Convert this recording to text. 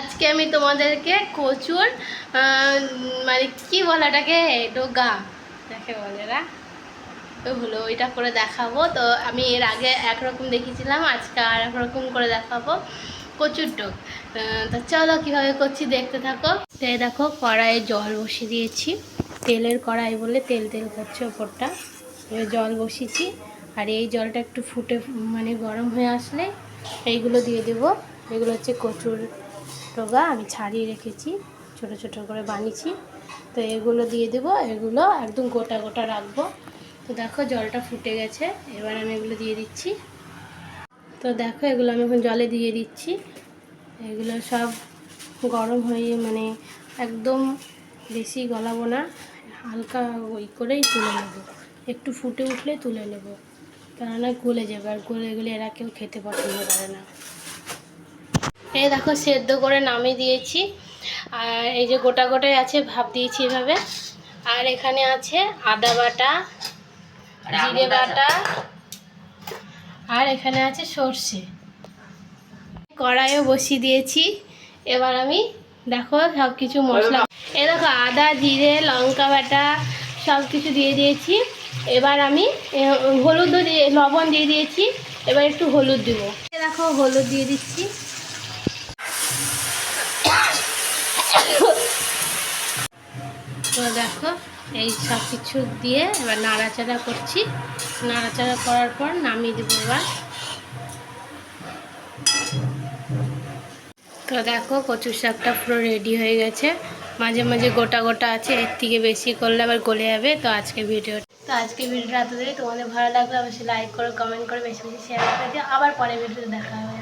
আজকে আমি তোমাদেরকে কচুর মানে কি বলাটাকে, ডোগা দেখে বলে না, তো হলো ওইটা করে দেখাবো। তো আমি এর আগে একরকম দেখিয়েছিলাম, আজকে আর এক রকম করে দেখাবো কচুর ডোগ। তো চলো কীভাবে করছি দেখতে থাকো। তো দেখো, কড়াইয়ে জল বসিয়ে দিয়েছি। তেলের কড়াই বলে তেল তেল করছে ওপরটা। জল বসিয়েছি, আর এই জলটা একটু ফুটে মানে গরম হয়ে আসলে এইগুলো দিয়ে দেবো। এগুলো হচ্ছে কচুর টোগা, আমি ছাড়িয়ে রেখেছি, ছোট ছোট করে বানিয়েছি। তো এগুলো দিয়ে দেবো, এগুলো একদম গোটা গোটা রাখব। তো দেখো জলটা ফুটে গেছে, এবার আমি এগুলো দিয়ে দিচ্ছি। তো দেখো এগুলো আমি এখন জলে দিয়ে দিচ্ছি। এগুলো সব গরম হয়ে মানে একদম বেশি গলাবো না, হালকা ওই করেই তুলে নেব। একটু ফুটে উঠলে তুলে নেব, কেননা গলে যাবে, আর গলে গেলে এরা কেউ খেতে পছন্দ করে না। এই দেখো সেদ্ধ করে নামিয়ে দিয়েছি। আর এই যে গোটা গোটাই আছে ভাপ দিয়েছি এভাবে। আর এখানে আছে আদা বাটা জিরে বাটা আর এখানে আছে সর্ষে। কড়াইও বসিয়ে দিয়েছি। এবার আমি দেখো সব কিছু মশলা। এ দেখো আদা জিরে লঙ্কা বাটা সব কিছু দিয়ে দিয়েছি। এবার আমি হলুদও দিয়ে লবণ দিয়ে দিয়েছি। এবার একটু হলুদ দিব। দেখো হলুদ দিয়ে দিচ্ছি। তো দেখো, এই সব কিছু দিয়ে এবার নাড়াচাড়া করছি। নাড়াচাড়া করার পর নামিয়ে দেবো এবার। তো দেখো, কচুর শাকটা পুরো রেডি হয়ে গেছে। মাঝে মাঝে গোটা গোটা আছে, এর থেকে বেশি করলে আবার গলে যাবে। তো আজকে ভিডিও তো আজকে ভিডিওটা এতদিনই তোমাদের ভালো লাগলে অবশ্যই লাইক করো কমেন্ট করো, বেশি বেশি শেয়ার করে। দিও আবার পরে ভিডিওতে দেখা হবে।